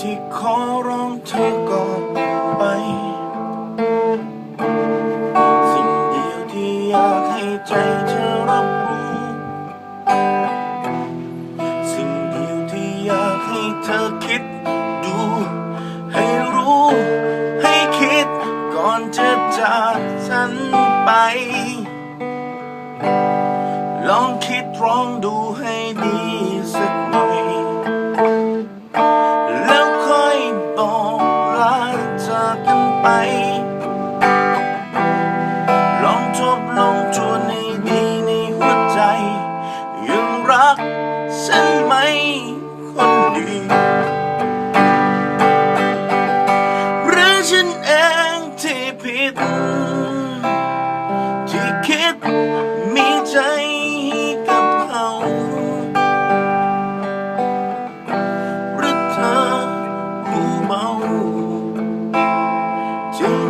ที่ขอร้องเธอก่อนไป สิ่งเดียวที่อยากให้ใจเธอรับรู้ สิ่งเดียวที่อยากให้เธอคิดดู ให้รู้ ให้คิดก่อนจะจากฉันไป ลองคิดลองดูให้ดีสัก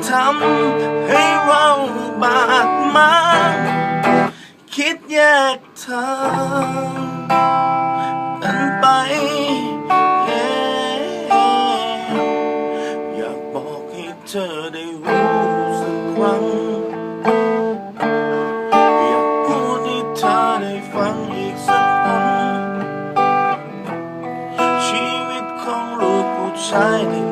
ทำให้เราบาดหมางคิดแยกทางกันไป อยากบอกให้เธอได้รู้สักครั้ง อยากพูดให้เธอได้ฟังอีกสักคนชีวิตของลูกผู้ชายหนึ่งคนมันสับ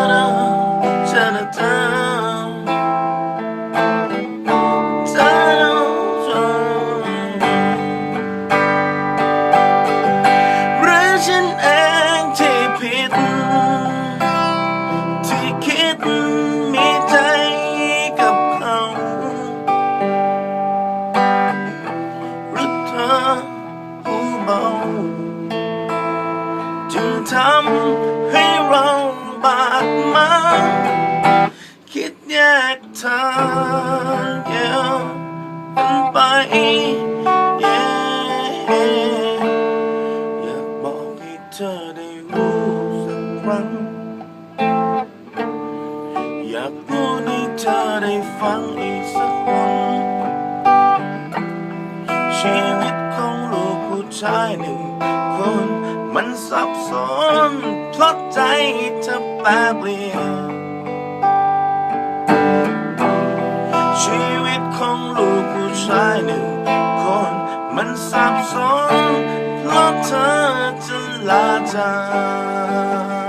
ทำให้เราบาดหมางคิดแยกทางเดียวกันไป อยากบอกให้เธอได้รู้สักครั้ง อยากพูดให้เธอได้ฟังอีกสักวันชีวิตของลูกผู้ชายหนึ่งคน มันสับสนเพราะใจเธอแปรเปลี่ยนชีวิตของลูกผู้ชายหนึ่งคนมันสับสนเพราะเธอจะลาจาก